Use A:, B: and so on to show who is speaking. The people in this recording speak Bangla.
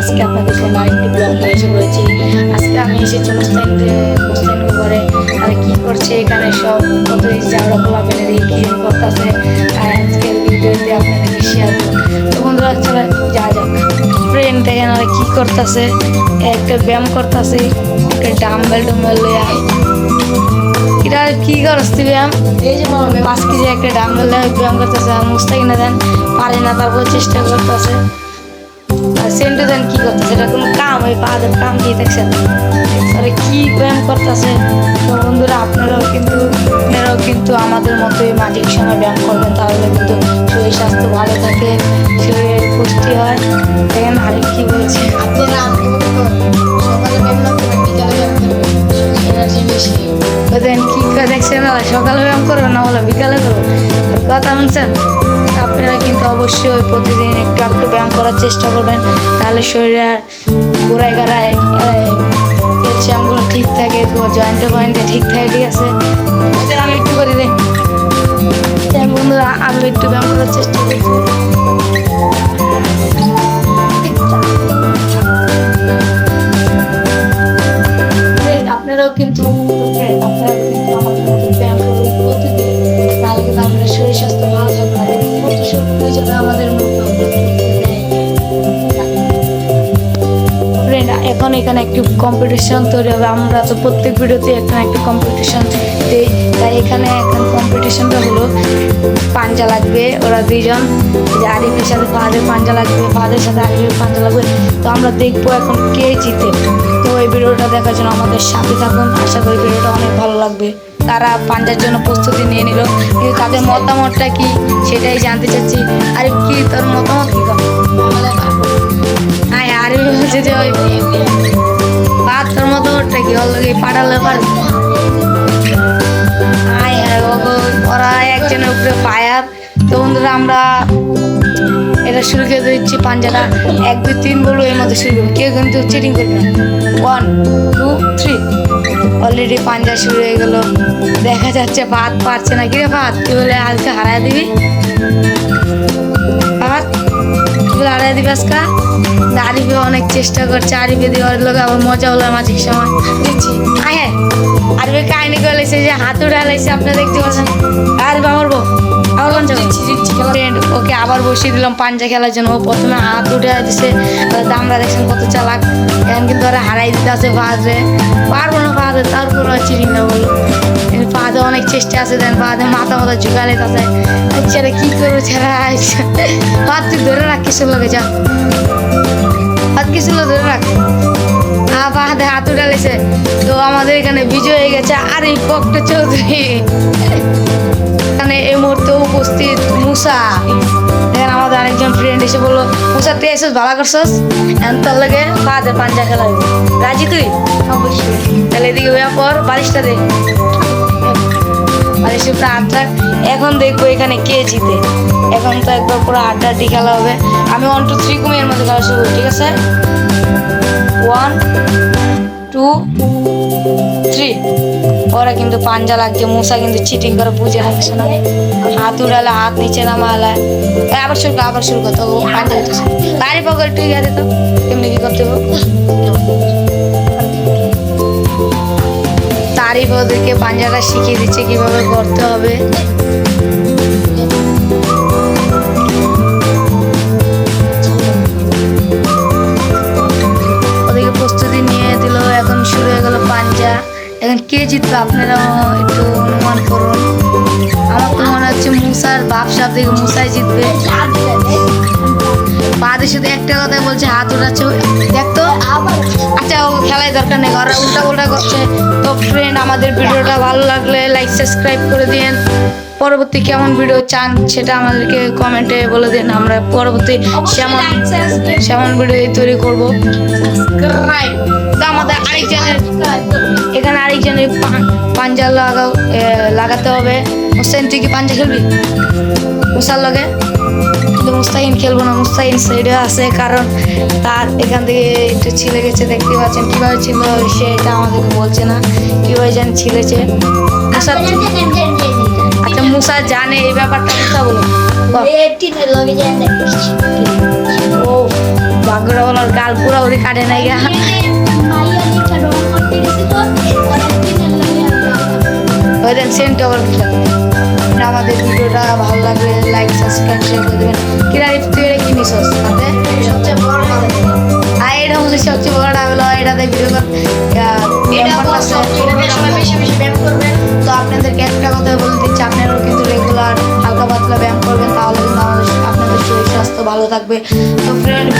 A: আজকে আপনাদের জন্য আরেকটি ব্লগ নিয়ে এসে পড়েছি। আজকে আমি এসেছি মুস্তাইনদের মুস্তাইনের ঘরে আর কি করছে এখানে সব কত ঝাগড়া পোলা ফেলে দিয়ে কি করতেছে আর আজকের ভিডিওতে আপনাদেরকে শেয়ার তো বন্ধুরা চলে যা যাক। ফ্রেন্ড দেখেন আর কি করতেছে একটা ব্যায়াম করতেছে একটা ডাম্বেল ডুম্বেল লইয়া। এটা কি করছি ব্যায়াম? এই যে পাঁচ কেজি একটা ডাম্বেল ব্যায়াম করতেছে আর মুস্তাকিনা দেন পারে না তারপর চেষ্টা করতেছে। সেন্টু দেন কি করতেছে এটা কোনো কাম ওই পাদের কাম দিয়ে দেখছেন তাহলে কি ব্যায়াম করতেছে? তো বন্ধুরা আপনারাও কিন্তু আপনারাও কিন্তু আমাদের মতোই মাঝে সময় ব্যায়াম করবেন তাহলে কিন্তু শরীর স্বাস্থ্য ভালো থাকে শরীরের পুষ্টি হয়। দেখেন আরেক কি বলছে। দেখেন কি দেখছেন সকালে ব্যায়াম করব না হলো বিকালে করব আর কথা শুনছেন কিন্তু অবশ্যই প্রতিদিন একটু একটু ব্যায়াম করার চেষ্টা করবেন। তাহলে শরীরের গোড়ায় গাড়ায় ক্যালসিয়ামগুলো ঠিক থাকে জয়েন্টে পয়েন্টে ঠিক থাকে, ঠিক আছে? আমি একটু করে দিই। বন্ধুরা আমি একটু ব্যায়াম করার চেষ্টা করছি আপনারাও কিন্তু শক্তি হয়ে আমাদের এখন এখানে একটু কম্পিটিশন তৈরি হবে। আমরা তো প্রত্যেক ভিডিওতে এখানে একটা কম্পিটিশন দিই। তাই এখানে এখন কম্পিটিশনটা হলো পাঞ্জা লাগবে, ওরা দুইজন। যে আরিফের সাথে ফাহাদের পাঞ্জা লাগবে, ফাহাদের সাথে আরিফের পাঞ্জা লাগবে। তো আমরা দেখব এখন কে জিতে। তো এই ভিডিওটা দেখার জন্য আমাদের সাথে থাকুন। আশা করি ভিডিওটা অনেক ভালো লাগবে। তারা পাঞ্জার জন্য প্রস্তুতি নিয়ে নিল। কিন্তু তাদের মতামতটা কি, সেটাই জানতে চাচ্ছি। আর কি তোর মতামত কি? বলছে যে ওই ভাত তোর মতামতটা কি ওর লগে পাঠালে পারে আয় হ্যাঁ ওরা একজনের উপরে ফায়ার তো বন্ধুরা, আমরা এটা শুরু করে দিচ্ছি পাঞ্জাটা। এক, দুই, তিন বলব, এর মধ্যে শুরু করব। কেউ কিন্তু চিটিং করবে ওয়ান টু থ্রি অলরেডি পাঞ্জা শুরু হয়ে গেল। দেখা যাচ্ছে ভাত পারছে না। কিরে ভাত? তুই বলে, আজকে হারায় দিবি? তুই দিবে আজকে? আরিফে অনেক চেষ্টা করছে আরিফে দেওয়ার লোক আবার মজা হলো মাঝে সময়। দিচ্ছি আয় হ্যাঁ কাহিনি করেছে যে হাত উঠালাইছে আপনি দেখতে পাচ্ছেন। আর বাবর বউ। ওকে আবার বসিয়ে দিলাম পাঞ্জা খেলার জন্য। ও প্রথমে হাত উঠে দিছে দামরা দেখছেন কত চালাক। এখন কিন্তু ওরা হারাই দিতে আছে ফাহাদে পারব না ফাহাদে তারপর চিনি না বলো। ফাহাদে অনেক চেষ্টা আছে, দেন ফাহাদে মাথা মাথা ঝুঁকালে তাতে ছেড়ে কি করব ছেড়া? হাত তুই ধরে রাখ কিছু লোকে যা। হাত কিছু ধরে রাখ? হাতে হাত উঠালেছে তো আমাদের এখানে বিজয় হয়ে গেছে আর এই পকটা চৌধুরী। এখানে এই মুহূর্তে উপস্থিত মুসা। দেখেন আমাদের আরেকজন ফ্রেন্ড এসে বলল মুসা তুই এসে ভালো করছস? এখন তোর লাগে ফাদের পাঞ্জা খেলা রাজি তুই? অবশ্যই। তাহলে এদিকে হইয়া পর বালিশটা দে। বালিশের উপরে হাত রাখ। এখন দেখব এখানে কে জিতে। এখন তো একবার পুরো আড্ডা আড্ডি খেলা হবে। আমি ওয়ান টু থ্রি কুমির মধ্যে খেলা শুরু ঠিক আছে? ওয়ান টু থ্রি ওরা কিন্তু পাঞ্জা লাগছে মশা কিন্তু চিটিং করে বুঝে রাখছে না। হাত উড়ালে হাত নিচে নামালে আবার শুরু আবার শুরু করতে হবে পাঞ্জা বাড়ি পকেট তুই গেছে তো, এমনি কি করতে তারই ওদেরকে পাঞ্জাটা শিখিয়ে দিচ্ছে কীভাবে করতে হবে। জিতবে আপনারা একটু অনুমান করুন। আমার তো মনে হচ্ছে মুসার বাপ সাপ থেকে মুসাই জিতবে। বাদে শুধু একটা কথা বলছে হাত উঠাচ্ছে। দেখতো আচ্ছা ও খেলায় দরকার নেই ওরা উল্টা উল্টা করছে। তো ফ্রেন্ড আমাদের ভিডিওটা ভালো লাগলে লাইক সাবস্ক্রাইব করে দিন পরবর্তী কেমন ভিডিও চান সেটা আমাদেরকে কমেন্টে বলে দিন। আমরা পরবর্তী সেমন সেমন ভিডিও তৈরি করব। আরেকজনের এখানে আরেকজনের পাঞ্জা লাগাও এ, লাগাতে হবে। মুস্তাহিন তুই কি পাঞ্জা খেলবি? মুসার লগে? কিন্তু মুস্তাহিন খেলব না। মুস্তাহিন সাইডে আছে কারণ তার এখান থেকে একটু ছিলে গেছে দেখতে পাচ্ছেন। কীভাবে ছিল সেটা আমাদেরকে বলছে না। কীভাবে যেন ছিলেছে। আচ্ছা মুসা জানে এই ব্যাপারটা মুসা বলো। ও বাঘ ভাগ্যরা বলার গাল পুরোপুরি কাটে নাই গা ওই দেন সেন্ট আবার আমাদের ভিডিওটা ভালো লাগলে লাইক সাবস্ক্রাইব শেয়ার করে দেবেন। কিরা তুই এটা কি নিছস হাতে
B: সবচেয়ে বড়
A: আর এটা হচ্ছে সবচেয়ে বড়টা হলো এটাতে ভিডিও তো আপনাদেরকে একটা কথা বলে দিচ্ছি আপনারাও কিন্তু রেগুলার হালকা পাতলা ব্যায়াম করবেন তাহলে কিন্তু আমাদের আপনাদের শরীর স্বাস্থ্য ভালো থাকবে। তো ফ্রেন্ড